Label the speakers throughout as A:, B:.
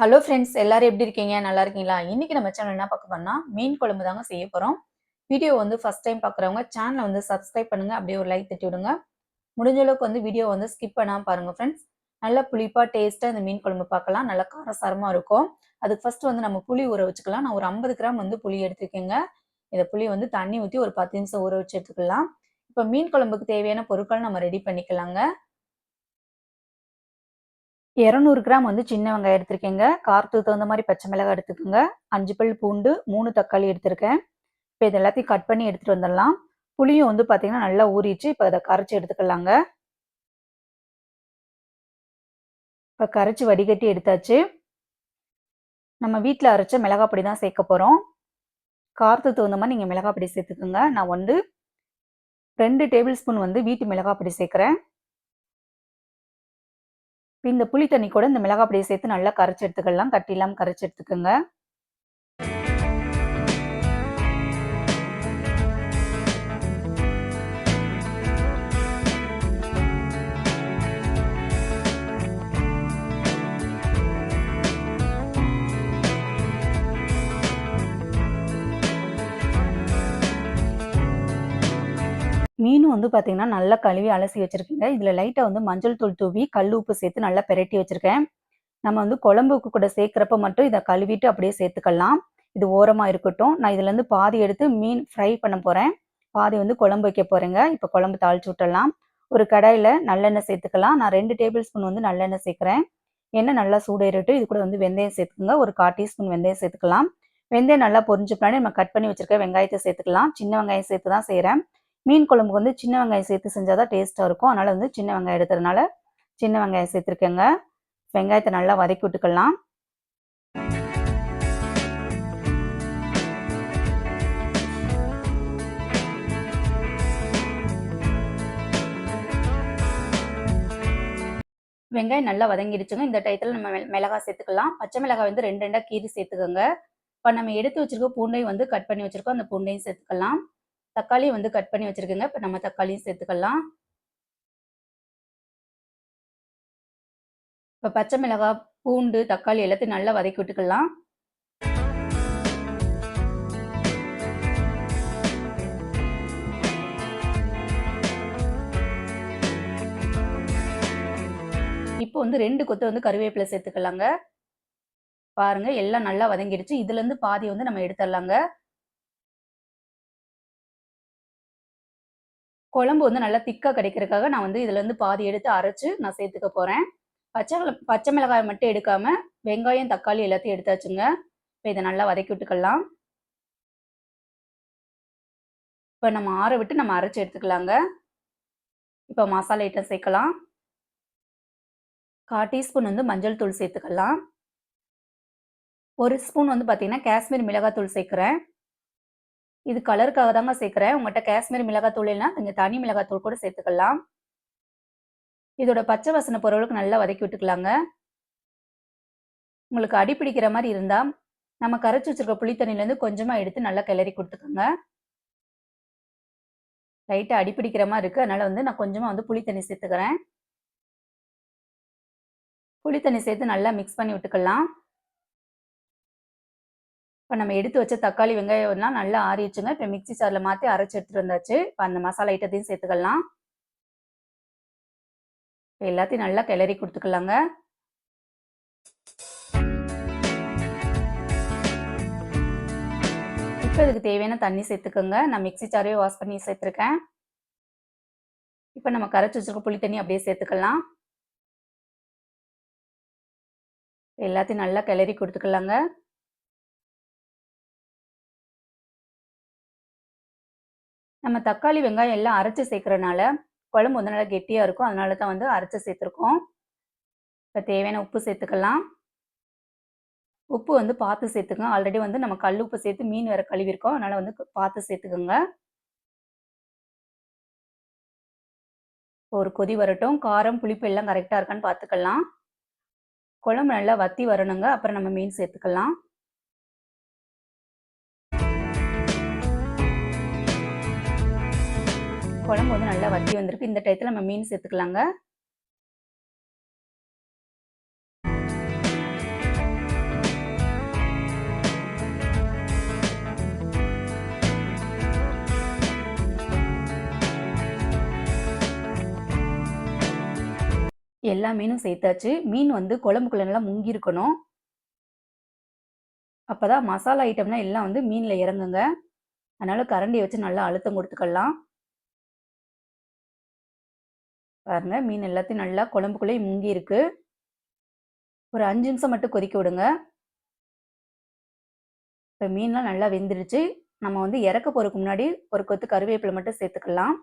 A: hello friends எல்லாரும் எப்படி இருக்கீங்க நல்லா இருக்கீங்களா இன்னைக்கு நம்ம சேனல் என்ன பார்க்க போனா மீன் குழம்பு தாங்க செய்ய போகிறோம் வீடியோ வந்து ஃபர்ஸ்ட் டைம் பார்க்குறவங்க சேனலை வந்து சப்ஸ்கிரைப் பண்ணுங்க அப்படியே ஒரு லைக் தட்டி விடுங்க முடிஞ்ச அளவுக்கு வந்து வீடியோ வந்து ஸ்கிப் பண்ணாம பாருங்க ஃப்ரெண்ட்ஸ் நல்லா புளிப்பாக டேஸ்ட்டாக இந்த மீன் குழம்பு பார்க்கலாம் நல்லா காரசாரமாக இருக்கும் அதுக்கு ஃபர்ஸ்ட் வந்து நம்ம புளி ஊற வச்சுக்கலாம் நான் ஒரு ஐம்பது கிராம் வந்து புளி எடுத்துக்கோங்க இந்த புளி வந்து தண்ணி ஊற்றி ஒரு பத்து நிமிஷம் ஊற வச்சு எடுத்துக்கலாம் இப்போ மீன் குழம்புக்கு தேவையான பொருட்கள் நம்ம ரெடி பண்ணிக்கலாங்க இரநூறு கிராம் வந்து சின்ன வெங்காயம் எடுத்திருக்கேங்க காரத்துக்கு தகுந்த மாதிரி பச்சை மிளகாய் எடுத்துக்கோங்க அஞ்சு பல் பூண்டு மூணு தக்காளி எடுத்திருக்கேன் இப்போ இது எல்லாத்தையும் கட் பண்ணி எடுத்துகிட்டு வந்துடலாம் புளியும் வந்து பார்த்திங்கன்னா நல்லா ஊறிச்சு இப்போ அதை கரைச்சி எடுத்துக்கலாங்க இப்போ கரைச்சி வடிகட்டி எடுத்தாச்சு நம்ம வீட்டில் அரைச்ச மிளகாய் பொடி தான் சேர்க்க போகிறோம் காரத்துக்கு தகுந்த மாதிரி நீங்கள் மிளகாய் பொடி சேர்த்துக்கோங்க நான் வந்து ரெண்டு டேபிள் ஸ்பூன் வந்து வீட்டு மிளகாய் பொடி சேர்க்குறேன் இப்போ இந்த புளி தண்ணி கூட இந்த மிளகாய் சேர்த்து நல்லா கரைச்சி எடுத்துக்கலாம் கட்டிலாம் கரைச்சி எடுத்துக்கோங்க மீன் வந்து பார்த்தீங்கன்னா நல்லா கழுவி அலசி வச்சுருக்கீங்க இதில் லைட்டாக வந்து மஞ்சள் தூள் தூவி கல் உப்பு சேர்த்து நல்லா பெரட்டி வச்சுருக்கேன் நம்ம வந்து குழம்புக்கு கூட சேர்க்குறப்ப மட்டும் இதை கழுவிட்டு அப்படியே சேர்த்துக்கலாம் இது ஓரமாக இருக்கட்டும் நான் இதுலேருந்து பாதி எடுத்து மீன் ஃப்ரை பண்ண போகிறேன் பாதி வந்து குழம்பு வைக்க போகிறேங்க இப்போ குழம்பு தாளிச்சு விட்டுடலாம் ஒரு கடாயில் நல்லெண்ணெய் சேர்த்துக்கலாம் நான் ரெண்டு டேபிள் ஸ்பூன் வந்து நல்லெண்ணெய் சேர்க்குறேன் எண்ணெய் நல்லா சூடேறிட்டு இது கூட வந்து வெந்தயம் சேர்த்துக்குங்க ஒரு கால் டீஸ்பூன் வெந்தயம் சேர்த்துக்கலாம் வெந்தயம் நல்லா பொரிஞ்சு பின்னாடி நம்ம கட் பண்ணி வச்சுருக்க வெங்காயத்தை சேர்த்துக்கலாம் சின்ன வெங்காயம் சேர்த்து தான் செய்கிறேன் மீன் குழம்புக்கு வந்து சின்ன வெங்காயம் சேர்த்து செஞ்சால் தான் டேஸ்ட்டாக இருக்கும் அதனால் வந்து சின்ன வெங்காயம் எடுத்ததுனால சின்ன வெங்காயம் சேர்த்துருக்கேங்க வெங்காயத்தை நல்லா வதக்கி விட்டுக்கலாம் வெங்காயம் நல்லா வதங்கிடுச்சுங்க இந்த டயத்தில் நம்ம மிளகாய் சேர்த்துக்கலாம் பச்சை மிளகாய் வந்து ரெண்டு ரெண்டாக கீறி சேர்த்துக்கோங்க இப்போ நம்ம எடுத்து வச்சிருக்க பூண்டையும் வந்து கட் பண்ணி வச்சுருக்கோம் அந்த பூண்டையும் சேர்த்துக்கலாம் தக்காளி வந்து கட் பண்ணி வச்சுருக்கேங்க இப்போ நம்ம தக்காளியும் சேர்த்துக்கலாம் இப்போ பச்சை மிளகாய் பூண்டு தக்காளி எல்லாத்தையும் நல்லா வதக்கி விட்டுக்கலாம் இப்போ வந்து ரெண்டு கொத்து வந்து கருவேப்பிலை சேர்த்துக்கலாங்க பாருங்க எல்லாம் நல்லா வதங்கிடுச்சு இதுலேருந்து பாதி வந்து நம்ம எடுத்துடலாங்க குழம்பு வந்து நல்லா திக்காக கிடைக்கிறதுக்காக நான் வந்து இதுலேருந்து பாதி எடுத்து அரைச்சி நான் சேர்த்துக்க போகிறேன் பச்சை பச்சை மிளகாய் மட்டும் எடுக்காமல் வெங்காயம் தக்காளி எல்லாத்தையும் எடுத்தாச்சுங்க இப்போ இதை நல்லா வதக்கி விட்டுக்கலாம் இப்போ நம்ம ஆற விட்டு நம்ம அரைச்சி எடுத்துக்கலாங்க இப்போ மசாலா ஐட்டம் சேர்க்கலாம் கால் டீஸ்பூன் வந்து மஞ்சள் தூள் சேர்த்துக்கலாம் ஒரு ஸ்பூன் வந்து பார்த்தீங்கன்னா காஷ்மீர் மிளகாய் தூள் சேர்க்குறேன் இது கலருக்காக தாங்க சேர்க்குறேன் உங்கள்கிட்ட காஷ்மீர் மிளகாத்தூள் இல்லைனா நீங்கள் தனி மிளகாத்தூள் கூட சேர்த்துக்கலாம் இதோட பச்சை வசன பொருளுக்கு நல்லா வதக்கி விட்டுக்கலாங்க உங்களுக்கு அடி பிடிக்கிற மாதிரி இருந்தால் நம்ம கரைச்சி வச்சிருக்க புளி கொஞ்சமாக எடுத்து நல்லா கிளறி கொடுத்துக்கோங்க லைட்டாக அடி பிடிக்கிற மாதிரி இருக்குது அதனால் வந்து நான் கொஞ்சமாக வந்து புளித்தண்ணி சேர்த்துக்கிறேன் புளி தண்ணி சேர்த்து நல்லா மிக்ஸ் பண்ணி விட்டுக்கலாம் இப்போ நம்ம எடுத்து வச்ச தக்காளி வெங்காயம்லாம் நல்லா வச்சுங்க இப்போ மிக்சி சாரில் மாற்றி அரைச்சி எடுத்துகிட்டு வந்தாச்சு இப்போ அந்த மசாலா ஐட்டத்தையும் சேர்த்துக்கலாம் இப்போ எல்லாத்தையும் நல்லா கிளறி கொடுத்துக்கலாங்க இப்போ இதுக்கு தேவையான தண்ணி சேர்த்துக்கோங்க நான் மிக்சி சாரையே வாஷ் பண்ணி சேர்த்துருக்கேன் இப்போ நம்ம கரைச்சி வச்சுருக்க புளி தண்ணி அப்படியே சேர்த்துக்கலாம் எல்லாத்தையும் நல்லா கிளறி கொடுத்துக்கலாங்க நம்ம தக்காளி வெங்காயம் எல்லாம் அரைச்சி சேர்க்கறனால குழம்பு வந்து நல்லா கெட்டியாக இருக்கும் அதனால தான் வந்து அரைச்சி சேர்த்துருக்கோம் இப்போ தேவையான உப்பு சேர்த்துக்கலாம் உப்பு வந்து பார்த்து சேர்த்துக்கங்க ஆல்ரெடி வந்து நம்ம கல் உப்பு சேர்த்து மீன் வேறு கழுவிருக்கோம் அதனால் வந்து பார்த்து சேர்த்துக்கோங்க ஒரு கொதி வரட்டும் காரம் புளிப்பு எல்லாம் கரெக்டாக இருக்கான்னு பார்த்துக்கலாம் குழம்பு நல்லா வத்தி வரணுங்க அப்புறம் நம்ம மீன் சேர்த்துக்கலாம் குழம்பு வந்து நல்லா வத்தி வந்திருக்கு இந்த டயத்தில் நம்ம மீன் சேர்த்துக்கலாங்க எல்லா மீனும் சேர்த்தாச்சு மீன் வந்து குழம்புக்குள்ள நல்லா முங்கி இருக்கணும் அப்போ தான் மசாலா ஐட்டம்லாம் எல்லாம் வந்து மீனில் இறங்குங்க அதனால் கரண்டியை வச்சு நல்லா அழுத்தம் கொடுத்துக்கலாம் பாருங்கள் மீன் எல்லாத்தையும் நல்லா குழம்புக்குள்ளேயும் முங்கி இருக்குது ஒரு அஞ்சு நிமிஷம் மட்டும் கொதிக்க விடுங்க இப்போ மீன்லாம் நல்லா வெந்துடுச்சு நம்ம வந்து இறக்க போகிறதுக்கு முன்னாடி ஒரு கொத்து கருவேப்பிலை மட்டும் சேர்த்துக்கலாம்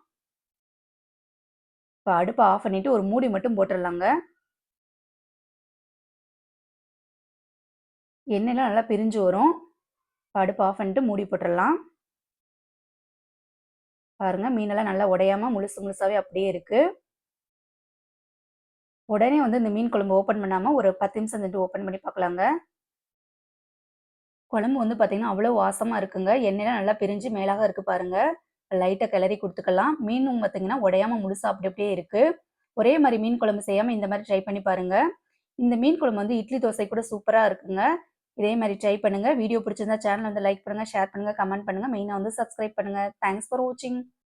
A: இப்போ அடுப்பை ஆஃப் பண்ணிவிட்டு ஒரு மூடி மட்டும் போட்டுடலாங்க எண்ணெயெல்லாம் நல்லா பிரிஞ்சு வரும் இப்போ அடுப்பு ஆஃப் பண்ணிட்டு மூடி போட்டுடலாம் பாருங்கள் மீனெல்லாம் நல்லா உடையாமல் முழுசு முழுசாகவே அப்படியே இருக்குது உடனே வந்து இந்த மீன் குழம்பு ஓப்பன் பண்ணாமல் ஒரு பத்து நிமிஷம் செஞ்சுட்டு ஓப்பன் பண்ணி பார்க்கலாங்க குழம்பு வந்து பார்த்திங்கன்னா அவ்வளோ வாசமாக இருக்குங்க எண்ணெயெல்லாம் நல்லா பிரிஞ்சு மேலாக இருக்குது பாருங்கள் லைட்டாக கிளறி கொடுத்துக்கலாம் மீனும் பார்த்தீங்கன்னா உடையாமல் முழுசாக அப்படி அப்படியே இருக்குது ஒரே மாதிரி மீன் குழம்பு செய்யாமல் இந்த மாதிரி ட்ரை பண்ணி பாருங்கள் இந்த மீன் குழம்பு வந்து இட்லி தோசை கூட சூப்பராக இருக்குங்க இதே மாதிரி ட்ரை பண்ணுங்கள் வீடியோ பிடிச்சிருந்தா சேனல் வந்து லைக் பண்ணுங்கள் ஷேர் பண்ணுங்கள் கமெண்ட் பண்ணுங்கள் மெயினாக வந்து சப்ஸ்கிரைப் பண்ணுங்கள் தேங்க்ஸ் ஃபார் வாட்சிங்